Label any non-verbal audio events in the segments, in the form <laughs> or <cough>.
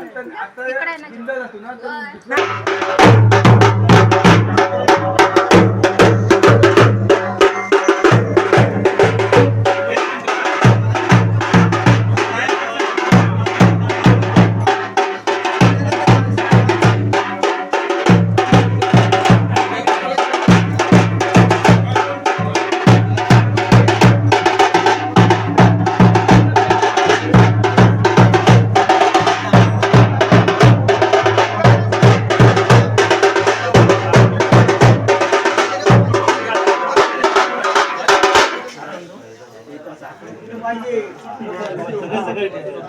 ఇక్కడ ఆ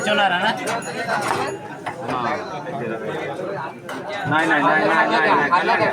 కూర్చున్నారా నాయన నాయన నాయన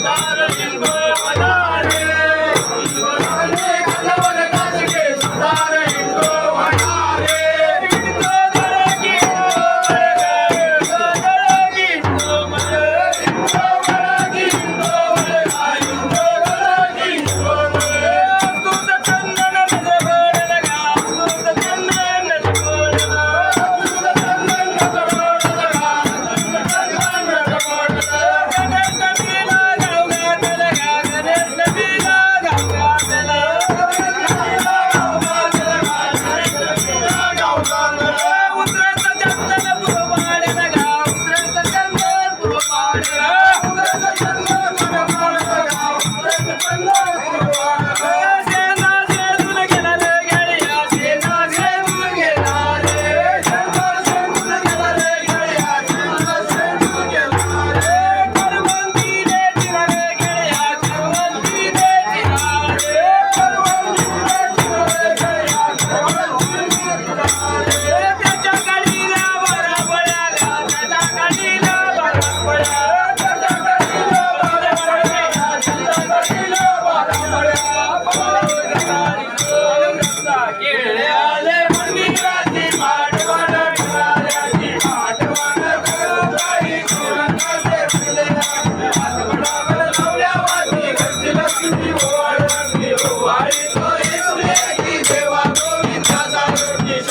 Bye. <laughs>